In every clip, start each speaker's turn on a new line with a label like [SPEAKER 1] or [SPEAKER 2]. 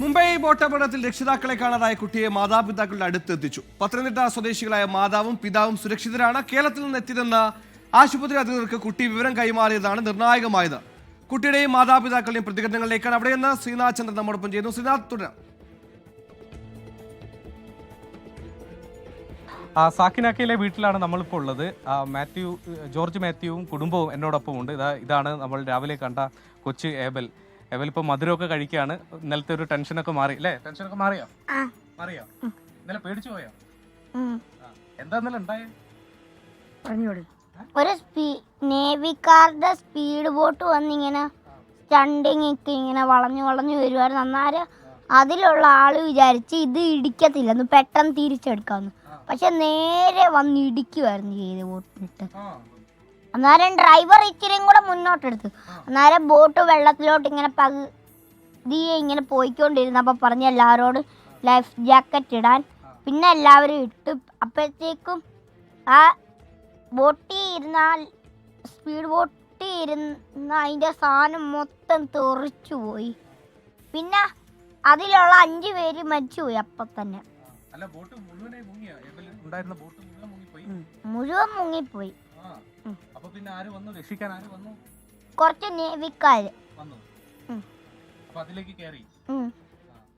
[SPEAKER 1] മുംബൈ ബോട്ടപകടത്തിൽ രക്ഷിതാക്കളെ കാണാതായ കുട്ടിയെ മാതാപിതാക്കളുടെ അടുത്തെത്തിച്ചു പത്തനംതിട്ട സ്വദേശികളായ മാതാവും പിതാവും സുരക്ഷിതരാണ് കേരളത്തിൽ നിന്ന് എത്തിയതെന്ന് ആശുപത്രി അധികൃതർക്ക് കുട്ടി വിവരം കൈമാറിയതാണ് നിർണായകമായത്. കുട്ടിയുടെയും മാതാപിതാക്കളുടെയും പ്രതികരണങ്ങളിലേക്കാണ് അവിടെ നിന്ന് ശ്രീനാഥ് ചന്ദ്രൻ നമ്മോടൊപ്പം ചെയ്യുന്നു. ശ്രീനാഥ് തുടരാം.
[SPEAKER 2] സാക്കിനാക്കയിലെ വീട്ടിലാണ് നമ്മളിപ്പോൾ ഉള്ളത്. മാത്യു ജോർജ് മാത്യുവും കുടുംബവും എന്നോടൊപ്പം ഉണ്ട് ഇതാ ഇതാണ് നമ്മൾ രാവിലെ കണ്ട കൊച്ചു ഏബൽ. ഏബൽ മധുരം മധുരമൊക്കെ കഴിക്കുകയാണ് ഇന്നലത്തെ ഒരു ടെൻഷനൊക്കെ മാറി. അല്ലേ ടെൻഷനൊക്കെ മാറിയോ? മാറിയോ? ഇന്നലെ പേടിച്ചു പോയോ. എന്താ ഇന്നലെ ഉണ്ടായേ?
[SPEAKER 3] ഒരു നേവിക്കാരുടെ സ്പീഡ് ബോട്ട് വന്നിങ്ങനെ സ്റ്റണ്ടിങ് ഒക്കെ ഇങ്ങനെ വളഞ്ഞു വളഞ്ഞു വരുമായിരുന്നു അന്നേരം അതിലുള്ള ആൾ വിചാരിച്ച് ഇത് ഇടിക്കത്തില്ലെന്ന് പെട്ടെന്ന് തിരിച്ചെടുക്കാമെന്ന് പക്ഷെ നേരെ വന്ന് ഇടിക്കുമായിരുന്നു ചെയ്ത് ബോട്ടിട്ട്. അന്നേരം ഡ്രൈവർ ഇച്ചിരിയും കൂടെ മുന്നോട്ടെടുത്തു. അന്നേരം ബോട്ട് വെള്ളത്തിലോട്ട് ഇങ്ങനെ പകുതിയെ ഇങ്ങനെ പോയിക്കൊണ്ടിരുന്നപ്പോൾ പറഞ്ഞ് എല്ലാവരോടും ലൈഫ് ജാക്കറ്റ് ഇടാൻ. പിന്നെ എല്ലാവരും ഇട്ടു. അപ്പോഴത്തേക്കും ആ ബോട്ടി ഇരുന്നാൽ സ്പീഡ് ബോട്ടിൽ ഇരുന്ന അതിന്റെ സാധനം മൊത്തം തെറിച്ചു പോയി. പിന്നെ അതിലുള്ള അഞ്ച് പേര് മരിച്ചുപോയി അപ്പം തന്നെ.
[SPEAKER 2] ബോട്ട് ബോട്ട് മുഴുവൻ മുങ്ങിപ്പോയി. അപ്പൊ പിന്നെ ആര് വന്നു? രക്ഷിക്കാൻ ആര് വന്നു?
[SPEAKER 3] കുറച്ച്
[SPEAKER 2] വന്നു. അപ്പൊ അതിലേക്ക് കയറി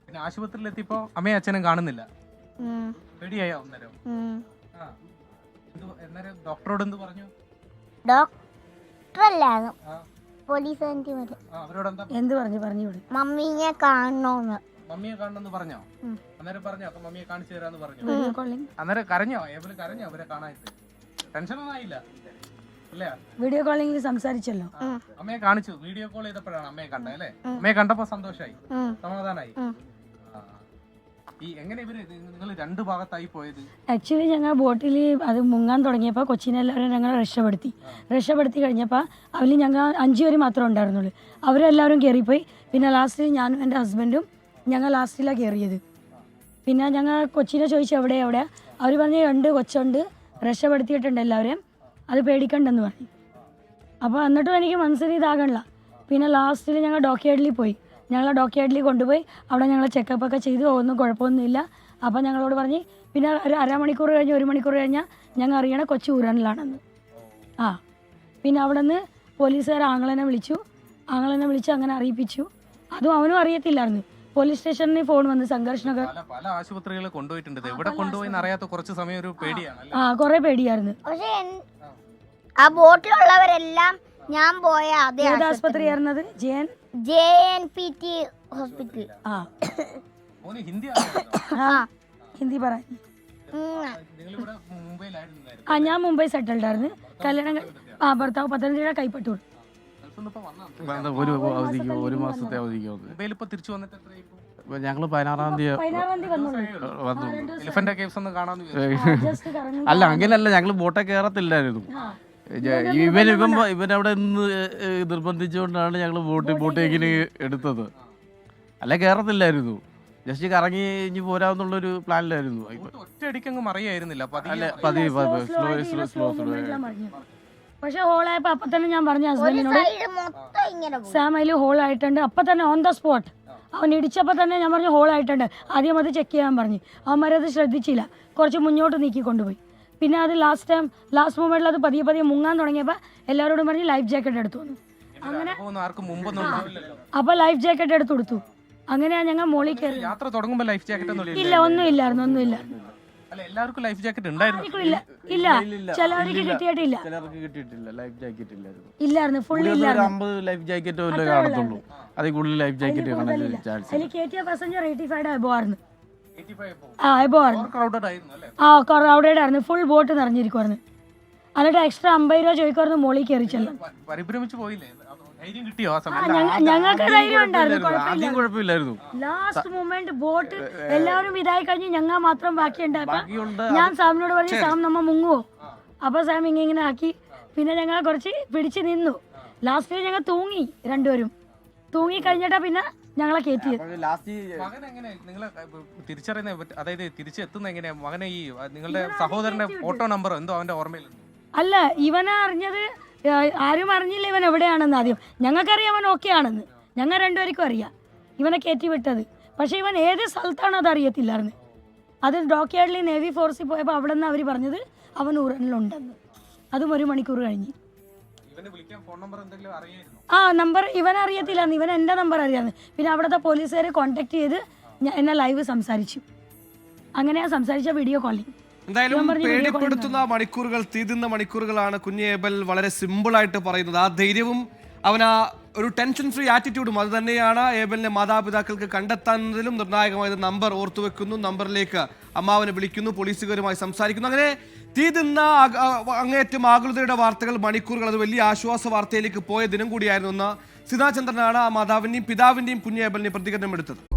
[SPEAKER 2] പിന്നെ ആശുപത്രിയിൽ എത്തിയപ്പോ അമ്മയും അച്ഛനും കാണുന്നില്ല. പേടിയായോ അന്നേരം? അന്നേരം ഡോക്ടറോട് എന്ത് പറഞ്ഞു?
[SPEAKER 3] ഡോക്ടറല്ലായിരുന്നു പോലീസ്
[SPEAKER 2] എന്താ
[SPEAKER 4] പറഞ്ഞു? പറഞ്ഞോട്
[SPEAKER 3] മമ്മീനെ കാണണോന്ന്.
[SPEAKER 2] മമ്മിയെ കാണണമെന്ന് പറഞ്ഞോ?
[SPEAKER 3] ഉം.
[SPEAKER 2] അന്നേരം പറഞ്ഞോ അപ്പൊ മമ്മിയെ കാണിച്ചു തരാന്ന് പറഞ്ഞു.
[SPEAKER 4] വീഡിയോ കോളിംഗ്
[SPEAKER 2] അന്നേരം കരഞ്ഞോ? ഏവൽ കരഞ്ഞോ? അവരെ കാണാനായിട്ട്? ടെൻഷൻ ഒന്നും ആയില്ല
[SPEAKER 4] വീഡിയോ കോളിംഗിൽ സംസാരിച്ചല്ലോ.
[SPEAKER 2] അമ്മയെ കാണിച്ചു. വീഡിയോ കോൾ ചെയ്തപ്പോഴാണ് അമ്മയെ കണ്ടത് അല്ലേ? അമ്മയെ കണ്ടപ്പോ സന്തോഷായി. സമാധാനായി. ഈ എങ്ങനെ ഇവർ നിങ്ങൾ രണ്ട് ഭാഗത്തായി പോയത്?
[SPEAKER 4] ആക്ച്വലി ഞങ്ങൾ ബോട്ടിൽ അത് മുങ്ങാൻ തുടങ്ങിയപ്പോൾ കൊച്ചിനെ എല്ലാവരും ഞങ്ങൾ രക്ഷപ്പെടുത്തി രക്ഷപ്പെടുത്തി കഴിഞ്ഞപ്പോൾ അവർ ഞങ്ങൾ അഞ്ചു പേര് മാത്രമേ ഉണ്ടായിരുന്നുള്ളൂ. അവരെല്ലാവരും കയറിപ്പോയി. പിന്നെ ലാസ്റ്റിൽ ഞാനും എന്റെ ഹസ്ബൻഡും ഞങ്ങൾ ലാസ്റ്റിലാണ് കയറിയത്. പിന്നെ ഞങ്ങൾ കൊച്ചിനെ ചോദിച്ചു എവിടെ എവിടെ അവർ പറഞ്ഞ് രണ്ട് കൊച്ചുണ്ട്. രക്ഷപ്പെടുത്തിയിട്ടുണ്ട് എല്ലാവരെയും. അത് പേടിക്കണ്ടെന്ന് പറഞ്ഞു. അപ്പോൾ എന്നിട്ടും എനിക്ക് മനസ്സിൽ ഇതാകണില്ല. പിന്നെ ലാസ്റ്റിൽ ഞങ്ങൾ ഡോക്യാർഡിൽ പോയി. ഞങ്ങൾ ഡോക്യാർഡിൽ കൊണ്ടുപോയി. അവിടെ ഞങ്ങൾ ചെക്കപ്പ് ഒക്കെ ചെയ്തു. ഒന്നും കുഴപ്പമൊന്നുമില്ല. അപ്പോൾ ഞങ്ങളോട് പറഞ്ഞ് പിന്നെ ഒരു അരമണിക്കൂർ കഴിഞ്ഞ് ഒരു മണിക്കൂർ കഴിഞ്ഞാൽ ഞങ്ങൾ അറിയണ കൊച്ചു ഊരണിലാണെന്ന്. ആ. പിന്നെ അവിടെ നിന്ന് പോലീസുകാർ ആങ്ങളനെ വിളിച്ചു. ആങ്ങളനെ വിളിച്ച് അങ്ങനെ അറിയിപ്പിച്ചു. അതും അവനും അറിയത്തില്ലായിരുന്നു. പോലീസ് സ്റ്റേഷനിൽ ഫോൺ വന്ന് സംഘർഷമൊക്കെ
[SPEAKER 2] പല പല ആശുപത്രികളിൽ കൊണ്ടുപോയിട്ടുണ്ട്. എവിടെ കൊണ്ടുപോയി അറിയാത്ത കുറച്ച് സമയം ഒരു പേടിയാണ്
[SPEAKER 4] ആ കുറേ പേടിയായിരുന്നു.
[SPEAKER 3] പക്ഷേ ആ ബോട്ടിലുള്ളവരെല്ലാം ഞാൻ പോയ അതേ
[SPEAKER 4] ഏത് ആസ്പത്രി ആയിരുന്നത്? Jayan
[SPEAKER 3] J N P T hospital.
[SPEAKER 4] ആ.
[SPEAKER 2] ഹിന്ദി
[SPEAKER 4] ആ ഹിന്ദി പറയാൻ
[SPEAKER 2] മുംബൈയിലായിരുന്നു
[SPEAKER 4] ആ ഞാൻ മുംബൈ സെറ്റിൽഡ് ആയിരുന്നു കല്യാണം ആ ഭർത്താവ് പത്തനംതിട്ട കൈപ്പറ്റൂർ
[SPEAKER 2] വന്ന്
[SPEAKER 5] ഒരു അവധിക്ക് ഒരു മാസത്തെ അവധിക്ക് വന്ന്
[SPEAKER 2] തിരിച്ചു വന്നിട്ട്
[SPEAKER 5] പതിനാറാം തീയതി
[SPEAKER 2] എലിഫന്റ് കേവ്സ് ഒന്ന് കാണാൻ വിചാരിച്ചു.
[SPEAKER 4] ജസ്റ്റ് കറങ്ങി
[SPEAKER 5] അല്ല അങ്ങനെയല്ല ഞങ്ങൾ ബോട്ടെ കയറത്തില്ലായിരുന്നു ഇവൻ ഇവൻ ഇവൻ അവിടെ നിന്ന് നിർബന്ധിച്ചുകൊണ്ടാണ് ഞങ്ങൾ ബോട്ട് ബോട്ടേക്കിന് എടുത്തത്. അല്ല കയറത്തില്ലായിരുന്നു ജസ്റ്റ് കറങ്ങി ഇനി പോരാന്നുള്ളൊരു പ്ലാനിലായിരുന്നു.
[SPEAKER 2] ബോട്ട് ഒറ്റയടിക്കങ്ങ് മറിയായിരുന്നില്ല. പതിയെ
[SPEAKER 5] സ്ലോ സ്ലോ സ്ലോ സ്ലോ.
[SPEAKER 4] പക്ഷെ ഹോളായപ്പോ അപ്പൊ തന്നെ ഞാൻ പറഞ്ഞു ഹസ്ബൻഡിനോട്
[SPEAKER 3] സൈഡ് മൊത്തം ഇങ്ങനെ പോയി
[SPEAKER 4] സാം അതിൽ ഹോൾ ആയിട്ടുണ്ട്. അപ്പൊ തന്നെ ഓൺ ദ സ്പോട്ട് അവൻ ഇടിച്ചപ്പോൾ തന്നെ ഞാൻ പറഞ്ഞു ഹോൾ ആയിട്ടുണ്ട്. ആദ്യം അത് ചെക്ക് ചെയ്യാൻ പറഞ്ഞു. അവന്മാരത് ശ്രദ്ധിച്ചില്ല. കുറച്ച് മുന്നോട്ട് നീക്കി കൊണ്ടുപോയി. പിന്നെ അത് ലാസ്റ്റ് ടൈം ലാസ്റ്റ് മൊമെന്റിൽ അത് പതിയെ പതിയെ മുങ്ങാൻ തുടങ്ങിയപ്പോൾ എല്ലാവരോടും പറഞ്ഞ് ലൈഫ് ജാക്കറ്റ് എടുത്തു
[SPEAKER 2] അങ്ങനെ
[SPEAKER 4] അപ്പോൾ ലൈഫ് ജാക്കറ്റ് എടുത്തു കൊടുത്തു. അങ്ങനെയാണ് ഞങ്ങൾ മോളിൽ കയറി
[SPEAKER 2] യാത്ര തുടങ്ങുമ്പോൾ ലൈഫ് ജാക്കറ്റ്
[SPEAKER 4] ഇല്ല ഒന്നും ഇല്ലായിരുന്നു ഒന്നും ഇല്ലായിരുന്നു.
[SPEAKER 2] അല്ല എല്ലാവർക്കും ലൈഫ് ജാക്കറ്റ് ഉണ്ടായിരുന്നു.
[SPEAKER 4] ആർക്കും ഇല്ല. ഇല്ല ചിലവർക്ക് കിട്ടിയിട്ടില്ല.
[SPEAKER 5] ചിലർക്ക് കിട്ടിയിട്ടില്ല. ലൈഫ് ജാക്കറ്റ് ഇല്ലായിരുന്നു.
[SPEAKER 4] ഇല്ലായിരുന്നു.
[SPEAKER 5] കൂടുതൽ ഒരു
[SPEAKER 4] ഇല്ലായിരുന്നു.
[SPEAKER 5] അമ്പത് ലൈഫ് ജാക്കറ്റ് വല്ല കാണത്തുള്ളൂ. അതിൽ കൂടുതൽ ലൈഫ് ജാക്കറ്റ് കാണാൻ ചാൻസ്
[SPEAKER 4] അതിൽ കയറ്റിയ പാസഞ്ചർ എയ്റ്റി ഫൈവ് എബോ ആയിരുന്നു.
[SPEAKER 2] 85.
[SPEAKER 4] ആ എബോ ആയിരുന്നു.
[SPEAKER 2] ക്രൗഡഡ് ആയിരുന്നു അല്ലേ?
[SPEAKER 4] ആ ക്രൗഡഡ് ആയിരുന്നു. ഫുൾ ബോട്ട് നിറഞ്ഞിരിക്കുവായിരുന്നു. എന്നിട്ട് എക്സ്ട്രാ അമ്പത് രൂപ ചോദിക്കുമായിരുന്നു മോളിൽ കയറി ചെല്ലാം
[SPEAKER 2] പരിഭ്രമിച്ചു പോയില്ലേ? ധൈര്യം കിട്ടിയോ ആ
[SPEAKER 4] ആ,
[SPEAKER 2] സമയത്ത്
[SPEAKER 4] ഞങ്ങ- ഞങ്ങൾക്ക് ധൈര്യം ഉണ്ടായിരുന്നു
[SPEAKER 5] ആദ്യം കുഴപ്പമില്ലായിരുന്നു.
[SPEAKER 4] ലാസ്റ്റ് മൊമെന്റ് ബോട്ട് എല്ലാവരും ഇതായി കഴിഞ്ഞ് ഞങ്ങൾ മാത്രം ബാക്കി
[SPEAKER 5] ബാക്കിയുണ്ട്
[SPEAKER 4] ഞാൻ സാമിനോട് പറഞ്ഞു സാം നമ്മ മുങ്ങുവോ? അപ്പൊ സാം ഇങ്ങനെ ഇങ്ങനെ ആക്കി. പിന്നെ ഞങ്ങൾ കുറച്ച് പിടിച്ച് നിന്നു. ലാസ്റ്റ് ഞങ്ങൾ തൂങ്ങി രണ്ടുപേരും. തൂങ്ങി കഴിഞ്ഞിട്ടാ പിന്നെ ഞങ്ങളെ കയറ്റിയത്
[SPEAKER 5] ലാസ്റ്റ്
[SPEAKER 2] മകൻ എങ്ങനെ? നിങ്ങളെ തിരിച്ചറിയുന്ന പറ്റ- അതായത് തിരിച്ചെത്തുന്ന എങ്ങനെയാ? മകനെ ഈ അഹ് നിങ്ങളുടെ സഹോദരന്റെ ഫോട്ടോ നമ്പർ എന്തോ അവന്റെ ഓർമ്മയിലുണ്ട്?
[SPEAKER 4] അല്ല ഇവനെ അറിഞ്ഞത് ആരും അറിഞ്ഞില്ല ഇവൻ എവിടെയാണെന്ന് ആദ്യം. ഞങ്ങൾക്കറിയാം അവൻ ഓക്കെ ആണെന്ന്. ഞങ്ങൾ രണ്ടുപേർക്കും അറിയാം. ഇവനെ കയറ്റി വിട്ടത്. പക്ഷേ ഇവൻ ഏത് സ്ഥലത്താണ് അത് അറിയത്തില്ലായിരുന്നു. അത് ഡോക്യാർഡിൽ നേവി ഫോഴ്സിൽ പോയപ്പോൾ അവിടെ നിന്ന് അവർ പറഞ്ഞത്? അവൻ ഉറനിലുണ്ടെന്ന്. അതും ഒരു മണിക്കൂർ കഴിഞ്ഞ്. ആ നമ്പർ ഇവൻ അറിയത്തില്ലായിരുന്നു. ഇവൻ എന്റെ നമ്പർ അറിയാമെന്ന് പിന്നെ അവിടുത്തെ പോലീസുകാരെ കോൺടാക്ട് ചെയ്ത് എന്നെ ലൈവ് സംസാരിച്ചു. അങ്ങനെയാണ് സംസാരിച്ച വീഡിയോ കോളിംഗ്
[SPEAKER 1] എന്തായാലും പേടിപ്പെടുത്തുന്ന മണിക്കൂറുകൾ തീതുന്ന മണിക്കൂറുകളാണ് കുഞ്ഞേബൽ വളരെ സിമ്പിൾ ആയിട്ട് പറയുന്നത്. ആ ധൈര്യവും അവൻ ആ ഒരു ടെൻഷൻ ഫ്രീ ആറ്റിറ്റ്യൂഡും അത് തന്നെയാണ് ഏബലിനെ മാതാപിതാക്കൾക്ക് കണ്ടെത്താനതിലും നിർണായകമായത്. നമ്പർ ഓർത്തു വെക്കുന്നു നമ്പറിലേക്ക് അമ്മാവനെ വിളിക്കുന്നു പോലീസുകാരുമായി സംസാരിക്കുന്നു. അങ്ങനെ തീതുന്ന അങ്ങേറ്റം ആകുലതയുടെ വാർത്തകൾ മണിക്കൂറുകൾ അത് വലിയ ആശ്വാസ വാർത്തയിലേക്ക് പോയ ദിനം കൂടിയായിരുന്നു എന്ന് സിതാചന്ദ്രനാണ് ആ മാതാവിന്റെയും പിതാവിന്റെയും കുഞ്ഞേബലിനെ പ്രതികരണം എടുത്തത്